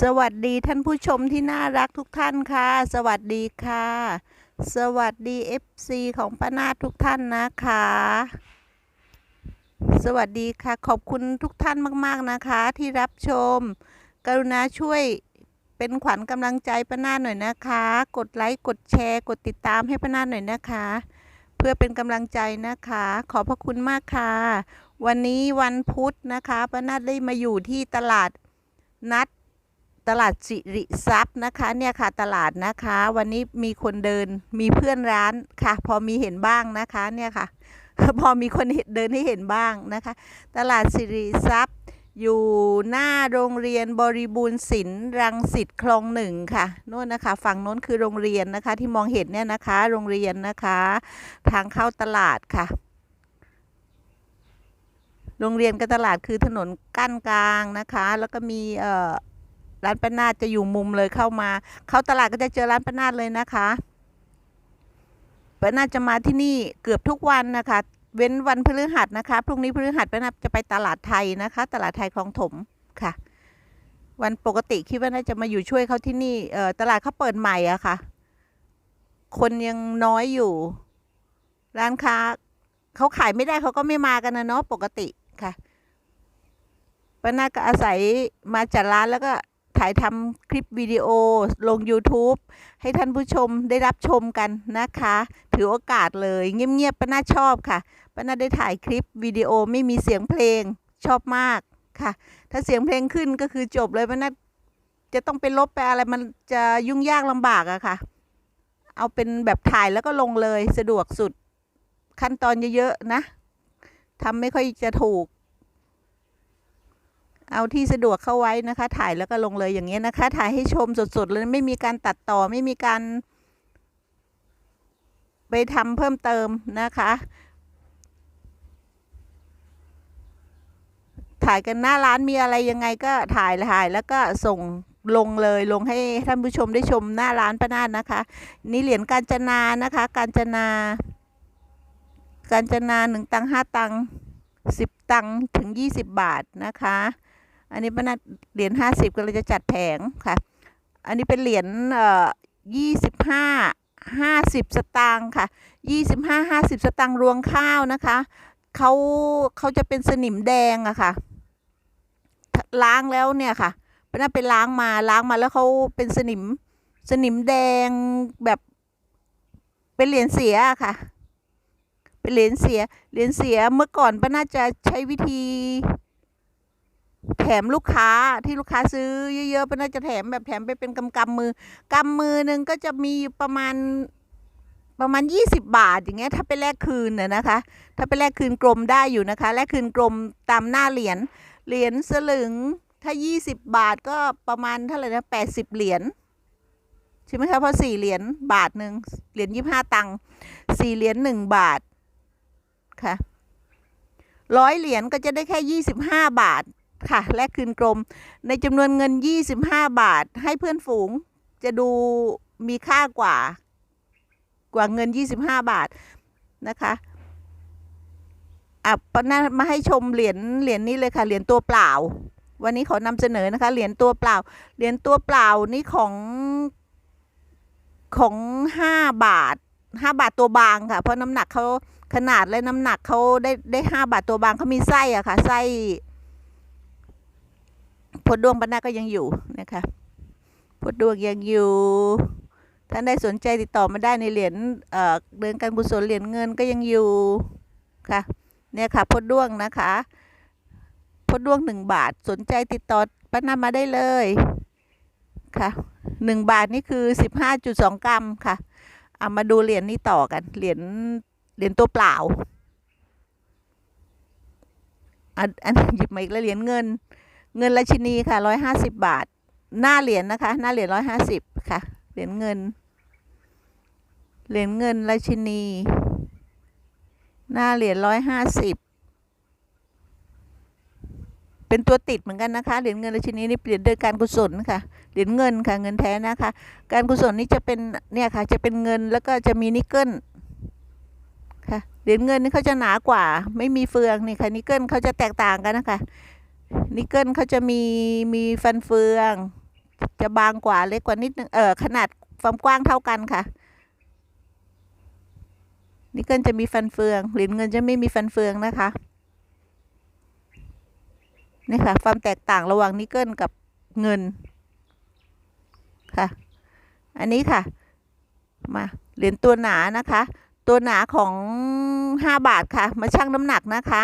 สวัสดีท่านผู้ชมที่น่ารักทุกท่านค่ะ สวัสดีค่ะ สวัสดี FC ของป้านาทุกท่านนะคะ สวัสดีค่ะ ขอบคุณทุกท่านมาก ๆนะคะ ที่รับชม กรุณาช่วยเป็นขวัญกำลังใจป้านาหน่อยนะคะ กดไลค์กดแชร์ กดติดตามให้ป้านาหน่อยนะคะ เพื่อเป็นกำลังใจนะคะ ขอบพระคุณมากค่ะ วันนี้วันพุธนะคะป้านาได้มาอยู่ที่ตลาดนัด ตลาดสิริทรัพย์นะคะเนี่ยค่ะตลาดนะคะ วันนี้มีคนเดินมีเพื่อนร้านค่ะ พอมีเห็นบ้างนะคะเนี่ยค่ะ พอมีคนเห็นเดินให้เห็นบ้างนะคะ ตลาดสิริทรัพย์ อยู่หน้าโรงเรียนบริบูรณ์ศิลป์รังสิตคลองหนึ่งค่ะนู่นนะคะ ฝั่งโน้นคือโรงเรียนนะคะ ที่มองเห็นเนี่ยนะคะ โรงเรียนนะคะ ทางเข้าตลาดค่ะโรงเรียนกับตลาดคือถนนกั้นกลางนะคะ แล้วก็มีเอ่อ ร้านป้านาจะอยู่มุมเลยเข้ามา เข้าตลาดก็จะเจอร้านป้านาเลยนะคะป้านาจะมาที่นี่เกือบทุกวันนะคะ เว้นวันพฤหัสนะคะ พรุ่งนี้พฤหัสป้านาจะไปตลาดไทยนะคะ ตลาดไทยคลองถมค่ะ วันปกติคิดว่าน่าจะมาอยู่ช่วยเขาที่นี่เอ่อตลาดเขาเปิดใหม่อะค่ะ คนยังน้อยอยู่ ร้านค้าเขาขายไม่ได้เขาก็ไม่มากันนะเนาะปกติค่ะป้านาก็อาศัยมาจัดร้านแล้วก็ ถ่ายทำคลิปวิดีโอลง YouTube ให้ท่านผู้ชมได้รับชมกันนะคะ ถือโอกาสเลยเงียบๆป้าน่าชอบค่ะป้าน่าได้ถ่ายคลิปวิดีโอไม่มีเสียงเพลงชอบมากค่ะ ถ้าเสียงเพลงขึ้นก็คือจบเลยป้าน่าจะต้องไปลบไปอะไรมันจะยุ่งยากลำบากอะค่ะ เอาเป็นแบบถ่ายแล้วก็ลงเลยสะดวกสุดขั้นตอนเยอะๆนะทำไม่ค่อยจะถูก เอาที่สะดวกเข้าไว้นะคะ ถ่ายแล้วก็ลงเลยอย่างเงี้ยนะคะ ถ่ายให้ชมสดๆเลยไม่มีการตัดต่อไม่มีการ ไปทำเพิ่มเติมนะคะ ถ่ายกันหน้าร้านมีอะไรยังไงก็ถ่ายถ่ายแล้วก็ส่งลงเลยลงให้ท่านผู้ชมได้ชมหน้าร้านป้านาดนะคะ นี่เหรียญกาญจนานะคะ กาญจนา กาญจนาหนึ่งตังห้าตังสิบตังถึงยี่สิบบาทนะคะ อันนี้ป้านาดเหรียญห้าสิบก็เลยจะจัดแผงค่ะ อันนี้เป็นเหรียญเอ่อยี่สิบห้าห้าสิบสตางค์ค่ะยี่สิบห้าห้าสิบสตางค์รวงข้าวนะคะเขาเขาจะเป็นสนิมแดงอะค่ะ ล้างแล้วเนี่ยค่ะป้านาดไปล้างมาล้างมาแล้วเขาเป็นสนิมสนิมแดงแบบเป็นเหรียญเสียค่ะ เป็นเหรียญเสีย เหรียญเสียเมื่อก่อนป้าน่าจะใช้วิธี แถมลูกค้าที่ลูกค้าซื้อเยอะๆป้าน่าจะแถมแบบแถมไปเป็นกำกำมือกำมือหนึ่งก็จะมีประมาณประมาณยี่สิบบาทอย่างเงี้ยถ้าไปแลกคืนน่ะนะคะ ถ้าไปแลกคืนกลมได้อยู่นะคะ แลกคืนกลมตามหน้าเหรียญเหรียญสลึงถ้ายี่สิบบาทก็ประมาณเท่าไหร่นะแปดสิบเหรียญใช่ไหมคะเพราะสี่เหรียญบาทหนึ่งเหรียญยี่ห้าตังค์สี่เหรียญหนึ่งบาทค่ะร้อยเหรียญก็จะได้แค่ยี่สิบห้าบาท ค่ะ แลกคืนกลมในจำนวนเงินยี่สิบห้าบาท ให้เพื่อนฝูงจะดูมีค่ากว่า กว่าเงินยี่สิบห้าบาทนะคะอะปนามาให้ชมเหรียญเหรียญนี้เลยค่ะเหรียญตัวเปล่า วันนี้ขอนำเสนอนะคะเหรียญตัวเปล่าเหรียญตัวเปล่านี่ของของห้าบาทห้าบาทตัวบางค่ะ เพราะน้ำหนักเขาขนาดและน้ำหนักเขาได้ได้ห้าบาทตัวบางเขามีไส้อะค่ะไส้ พดดวงปนาก็ยังอยู่นะคะพดดวงยังอยู่ท่านได้สนใจติดต่อมาได้ในเหรียญเอ่อเดินการกุศลเหรียญเงินก็ยังอยู่ค่ะเนี่ยค่ะพดดวงนะคะพดดวงหนึ่งบาทสนใจติดต่อปนามาได้เลยค่ะหนึ่งบาทนี่คือสิบห้าจุดสองกรัมค่ะเอามาดูเหรียญนี้ต่อกันเหรียญเหรียญตัวเปล่าอันอันหยิบมาอีกแล้วเหรียญเงิน เงินราชินีค่ะร้อยห้าสิบบาท หน้าเหรียญนะคะ หน้าเหรียญร้อยห้าสิบค่ะ เหรียญเงิน เหรียญเงินราชินี หน้าเหรียญร้อยห้าสิบเป็นตัวติดเหมือนกันนะคะ เหรียญเงินราชินีนี่เปลี่ยนโดยการกุศลค่ะ เหรียญเงินค่ะ เงินแท้นะคะ การกุศลนี่จะเป็นเนี่ยค่ะ จะเป็นเงินแล้วก็จะมีนิกเกิลค่ะ เหรียญเงินนี่เขาจะหนากว่า ไม่มีเฟืองนี่ค่ะ นิกเกิลเขาจะแตกต่างกันนะคะ นิกเกิลเขาจะมีมีฟันเฟือง จะบางกว่าเล็กกว่านิดนึงเออขนาดความกว้างเท่ากันค่ะ นิกเกิลจะมีฟันเฟืองเหรียญเงินจะไม่มีฟันเฟืองนะคะนี่ค่ะ ความแตกต่างระหว่างนิกเกิลกับเงินค่ะ อันนี้ค่ะ มาเหรียญตัวหนานะคะ ตัวหนาของห้าบาทค่ะ มาชั่งน้ำหนักนะคะ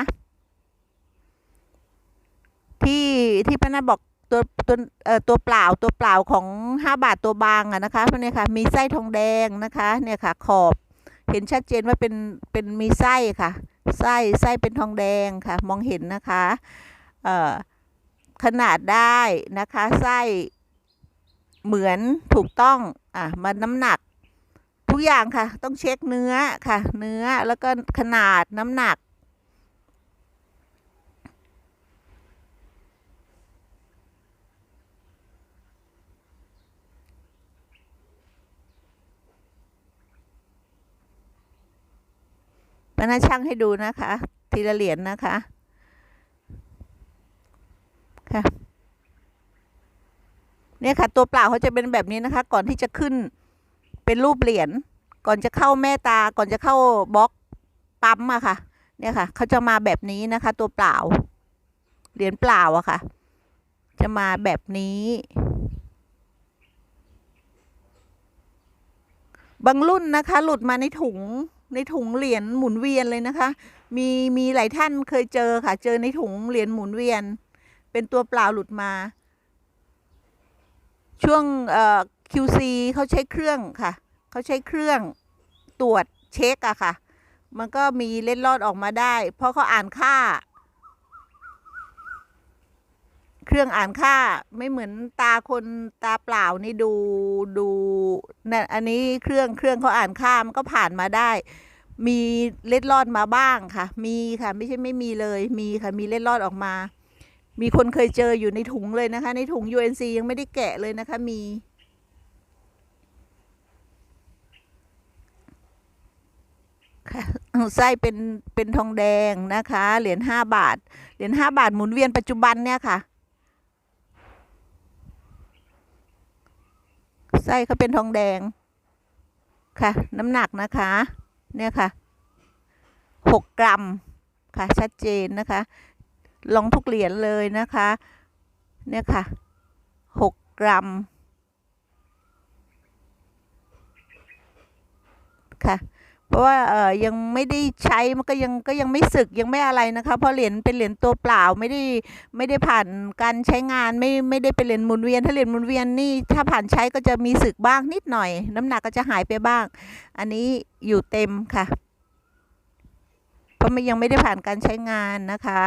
ที่ที่ป้านบอกตัวตัวเอ่อตัวเปล่าตัวเปล่าของห้าบาทตัวบางอะนะคะเนี่ยค่ะมีไส้ทองแดงนะคะเนี่ยค่ะขอบเห็นชัดเจนว่าเป็นเป็นมีไส้ค่ะไส้ไส้เป็นทองแดงค่ะมองเห็นนะคะเอ่อขนาดได้นะคะไส้เหมือนถูกต้องอะมาน้ำหนักทุกอย่างค่ะต้องเช็คเนื้อค่ะเนื้อแล้วก็ขนาดน้ำหนัก มานาช่างให้ดูนะคะ ทีละเหรียญนะคะ ค่ะ เนี่ยค่ะ ตัวเปล่าเขาจะเป็นแบบนี้นะคะ ก่อนที่จะขึ้นเป็นรูปเหรียญ ก่อนจะเข้าแม่ตา ก่อนจะเข้าบล็อกปั๊มอะค่ะ เนี่ยค่ะ เขาจะมาแบบนี้นะคะ ตัวเปล่า เหรียญเปล่าอะค่ะ จะมาแบบนี้บางรุ่นนะคะ หลุดมาในถุง ในถุงเหรียญหมุนเวียนเลยนะคะ มีมีหลายท่านเคยเจอค่ะ เจอในถุงเหรียญหมุนเวียน เป็นตัวเปล่าหลุดมา ช่วงเอ่อ QC เขาใช้เครื่องค่ะ เขาใช้เครื่องตรวจเช็คอะค่ะ มันก็มีเล็ดลอดออกมาได้ เพราะเขาอ่านค่า เครื่องอ่านค่าไม่เหมือนตาคนตาเปล่านี่ดูดูนะอันนี้เครื่องเครื่องเขาอ่านค่ามันก็ผ่านมาได้ มีเล็ดลอดมาบ้างค่ะ มีค่ะไม่ใช่ไม่มีเลยมีค่ะมีเล็ดลอดออกมา มีคนเคยเจออยู่ในถุงเลยนะคะ ในถุง UNC ยังไม่ได้แกะเลยนะคะมีไส้เป็นเป็นทองแดงนะคะ เหรียญห้าบาท เหรียญห้าบาทหมุนเวียนปัจจุบันเนี่ยค่ะ ไส้เขาเป็นทองแดง ค่ะ น้ำหนักนะคะ เนี่ยค่ะหกกรัมค่ะ ชัดเจนนะคะ ลองทุกเหรียญเลยนะคะ เนี่ยค่ะหกกรัม ค่ะ เพราะว่าเอ่อยังไม่ได้ใช้มันก็ยังก็ยังไม่สึกยังไม่อะไรนะคะเพราะเหรียญเป็นเหรียญตัวเปล่าไม่ได้ไม่ได้ผ่านการใช้งานไม่ไม่ได้เป็นเหรียญหมุนเวียนถ้าเหรียญหมุนเวียนนี่ถ้าผ่านใช้ก็จะมีสึกบ้างนิดหน่อย น้ำหนักก็จะหายไปบ้าง อันนี้อยู่เต็มค่ะ เพราะมันยังไม่ได้ผ่านการใช้งานนะคะ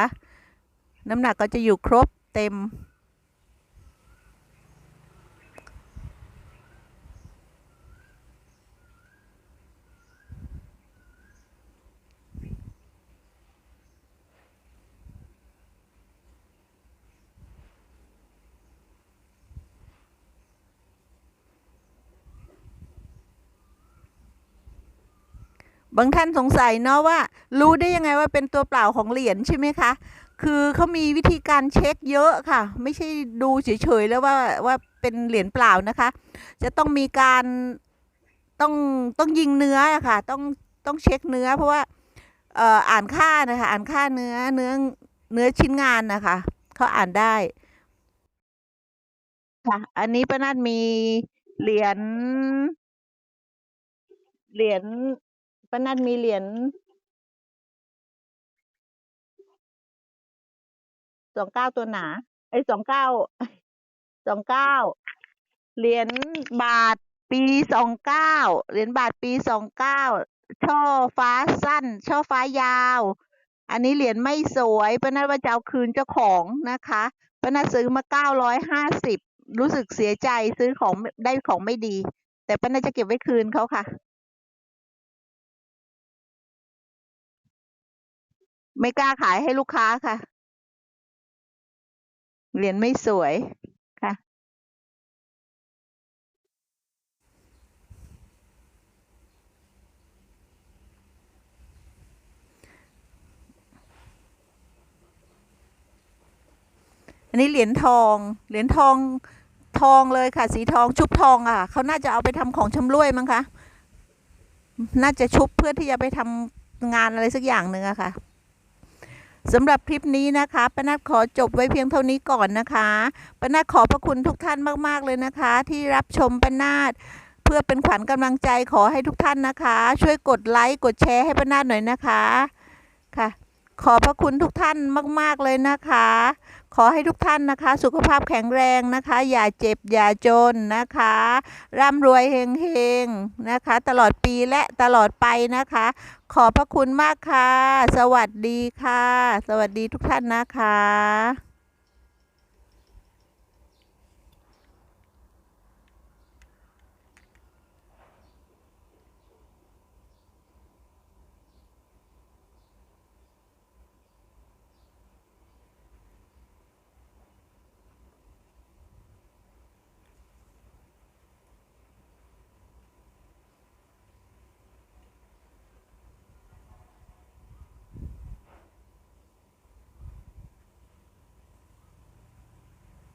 น้ำหนักก็จะอยู่ครบเต็ม บางท่านสงสัยเนาะว่า รู้ได้ยังไงว่าเป็นตัวเปล่าของเหรียญใช่ไหมคะ คือเขามีวิธีการเช็คเยอะค่ะ ไม่ใช่ดูเฉยๆแล้วว่าว่าเป็นเหรียญเปล่านะคะ จะต้องมีการต้องต้องยิงเนื้อค่ะ ต้องต้องเช็คเนื้อ เพราะว่าอ่ออ่านค่านะคะอ่านค่าเนื้อเนื้อเนื้อชิ้นงานนะคะเขาอ่านได้ค่ะ อันนี้ป้านัดมีเหรียญเหรียญ ป้านัดมีเหรียญสองเก้าตัวหนาไอ้สองเก้าสองเก้าเหรียญบาทปีสองเก้าเหรียญบาทปีสองเก้าช่อฟ้าสั้น ช่อฟ้ายาว อันนี้เหรียญไม่สวยป้านัดว่าจะเอาคืนเจ้าของนะคะป้านัดซื้อมาเก้าร้อยห้าสิบรู้สึกเสียใจซื้อของได้ของไม่ดี แต่ป้านัดจะเก็บไว้คืนเขาค่ะ ไม่กล้าขายให้ลูกค้าค่ะ เหรียญไม่สวยค่ะ อันนี้เหรียญทอง เหรียญทองทองเลยค่ะ สีทองชุบทองอะ เขาน่าจะเอาไปทำของชำร่วยมั้งคะ น่าจะชุบเพื่อที่จะไปทำงานอะไรสักอย่างหนึ่งอะค่ะ สำหรับคลิปนี้นะคะป้านัทขอจบไว้เพียงเท่านี้ก่อนนะคะป้านัทขอพระคุณทุกท่านมาก ๆ เลยนะคะ ที่รับชมป้านาทเพื่อเป็นขวัญกำลังใจขอให้ทุกท่านนะคะ ช่วยกดไลค์กดแชร์ให้ป้านาทหน่อยนะคะค่ะ ขอพระคุณทุกท่านมาก ๆ เลยนะคะ ขอให้ทุกท่านนะคะ สุขภาพแข็งแรงนะคะ อย่าเจ็บอย่าจนนะคะ ร่ำรวยเฮงๆนะคะ ตลอดปีและตลอดไปนะคะ ขอบพระคุณมากค่ะ สวัสดีค่ะ สวัสดีทุกท่านนะคะ